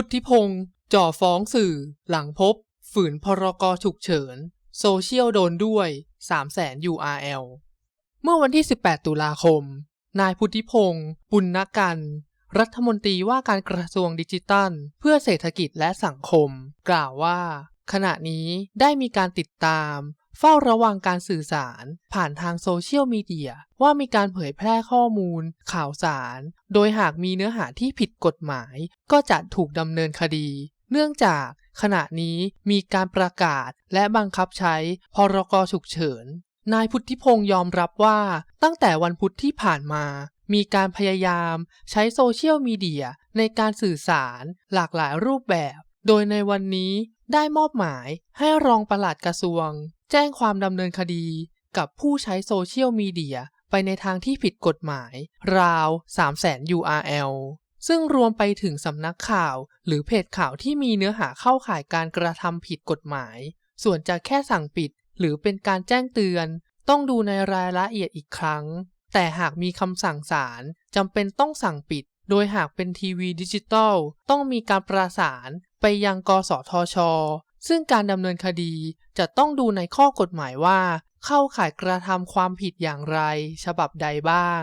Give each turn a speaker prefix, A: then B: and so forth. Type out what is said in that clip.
A: ุทธิพงศ์จ่อฟ้องสื่อ หลังพบ ฝืนพรกฉุกเฉิน โซเชียลโดนด้วย 300,000 URL เมื่อวันที่ 18 ตุลาคม นายพุทธิพงศ์ปุณณกัน รัฐมนตรีว่าการกระทรวงดิจิทัล เพื่อเศรษฐกิจและสังคม กล่าวว่า ขณะนี้ได้มีการติดตาม เฝ้าระวังการสื่อสาร ผ่านทางโซเชียลมีเดียว่ามีการเผยแพร่ข้อมูล ข่าวสาร โดยหากมีเนื้อหาที่ผิดกฎหมาย ก็จะถูกดำเนินคดี เนื่องจากขณะนี้มีการประกาศและบังคับใช้พรกฉุกเฉิน นายพุทธิพงศ์ยอมรับว่า ตั้งแต่วันพุธที่ผ่านมา มีการพยายามใช้โซเชียลมีเดียในการสื่อสารหลากหลายรูปแบบ โดยในวันนี้ได้มอบหมายให้รองปลัดกระทรวง แจ้งความดำเนินคดีกับผู้ใช้โซเชียลมีเดียไปในทางที่ผิดกฎหมาย ราว 300,000 URL ซึ่งรวมไปถึงสำนักข่าวหรือเพจข่าวที่มีเนื้อหาเข้าข่ายการกระทำผิดกฎหมาย ส่วนจะแค่สั่งปิด หรือเป็นการแจ้งเตือน ต้องดูในรายละเอียดอีกครั้ง แต่หากมีคำสั่งศาลจำเป็นต้องสั่งปิด โดยหากเป็นทีวีดิจิตอลต้องมีการประสานไปยังกสทช ซึ่งการดำเนินคดี จะต้องดูในข้อกฎหมายว่า เข้าข่ายกระทำความผิดอย่างไร ฉบับใดบ้าง